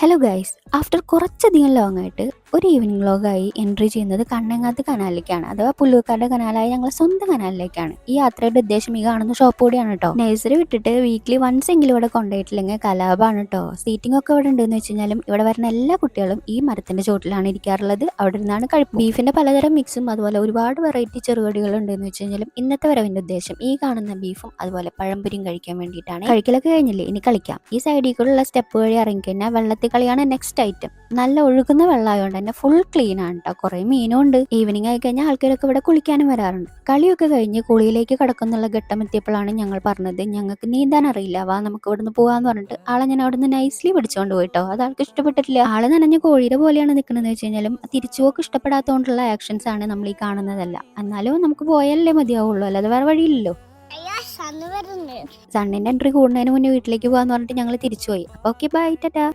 Hello guys after കുറച്ചധികം long ആയിട്ട് ഒരു ഈവനിങ് വ്ലോഗായി എൻട്രി ചെയ്യുന്നത് കണ്ണങ്ങാത്ത് കനാലിലേക്കാണ്. അഥവാ പുല്ലുവക്കാരുടെ കനാലായ ഞങ്ങളുടെ സ്വന്തം കനാലിലേക്കാണ്. ഈ യാത്രയുടെ ഉദ്ദേശം ഈ കാണുന്ന ഷോപ്പ് കൂടിയാണ് കേട്ടോ നഴ്സറി വിട്ടിട്ട് വീക്ക്ലി വൺസ് എങ്കിലും ഇവിടെ കൊണ്ടുപോയിട്ടില്ലെങ്കിൽ കലാപമാണ് കേട്ടോ സീറ്റിംഗ് ഒക്കെ ഇവിടെ ഉണ്ടെന്ന് വെച്ച് കഴിഞ്ഞാലും ഇവിടെ വരുന്ന എല്ലാ കുട്ടികളും ഈ മരത്തിന്റെ ചോട്ടിലാണ് ഇരിക്കാറുള്ളത്. അവിടെ നിന്നാണ് കഴിപ്പ്. ബീഫിന്റെ പലതരം മിക്സും അതുപോലെ ഒരുപാട് വെറൈറ്റി ചെറുകടികൾ ഉണ്ടെന്ന് വെച്ച് കഴിഞ്ഞാലും ഇന്നത്തെ വരവിന്റെ ഉദ്ദേശം ഈ കാണുന്ന ബീഫും അതുപോലെ പഴംപൊരിയും കഴിക്കാൻ വേണ്ടിയിട്ടാണ്. കഴിക്കലൊക്കെ കഴിഞ്ഞില്ലേ? ഇനി കളിക്കാം. ഈ സൈഡിൽ സ്റ്റെപ്പ് വഴി ഇറങ്ങി കഴിഞ്ഞാൽ വെള്ളത്തിൽ കളിയാണ് നെക്സ്റ്റ് ഐറ്റം നല്ല ഒഴുകുന്ന വെള്ളമായതുകൊണ്ട് തന്നെ ഫുൾ ക്ലീൻ ആണ് കേട്ടോ കുറെ മീനും ഉണ്ട് ഈവനിങ് ആയി കഴിഞ്ഞാൽ ആൾക്കാരൊക്കെ ഇവിടെ കുളിക്കാനും വരാറുണ്ട്. കളിയൊക്കെ കഴിഞ്ഞ് കുളിയിലേക്ക് കടക്കുന്നുള്ള ഘട്ടം എത്തിയപ്പോഴാണ് ഞങ്ങൾ പറഞ്ഞത് ഞങ്ങൾക്ക് നീന്താൻ അറിയില്ല വാ നമുക്ക് ഇവിടുന്ന് പോകാന്ന് പറഞ്ഞിട്ട്. ആളെ ഞാൻ അവിടുന്ന് നൈസ്ലി പിടിച്ചുകൊണ്ട് പോയിട്ടോ. അത് ആൾക്ക് ഇഷ്ടപ്പെട്ടിട്ടില്ല. ആൾ നനഞ്ഞ കോഴിയുടെ പോലെയാണ് നിൽക്കുന്നത് വെച്ച് കഴിഞ്ഞാലും തിരിച്ചുപോക്ക് ഇഷ്ടപ്പെടാത്തതുകൊണ്ടുള്ള ആക്ഷൻസ് ആണ് നമ്മൾ ഈ കാണുന്നതല്ല. എന്നാലും നമുക്ക് പോയാലല്ലേ മതിയാവുള്ളൂ. അല്ലാതെ വേറെ വഴിയില്ലല്ലോ. സണ്ണിന്റെ എൻട്രി കൂടുന്നതിന് മുന്നേ വീട്ടിലേക്ക് പോകാന്ന് പറഞ്ഞിട്ട് ഞങ്ങൾ തിരിച്ചുപോയി. അപ്പൊ ഓക്കെ ബൈ ടാറ്റാ.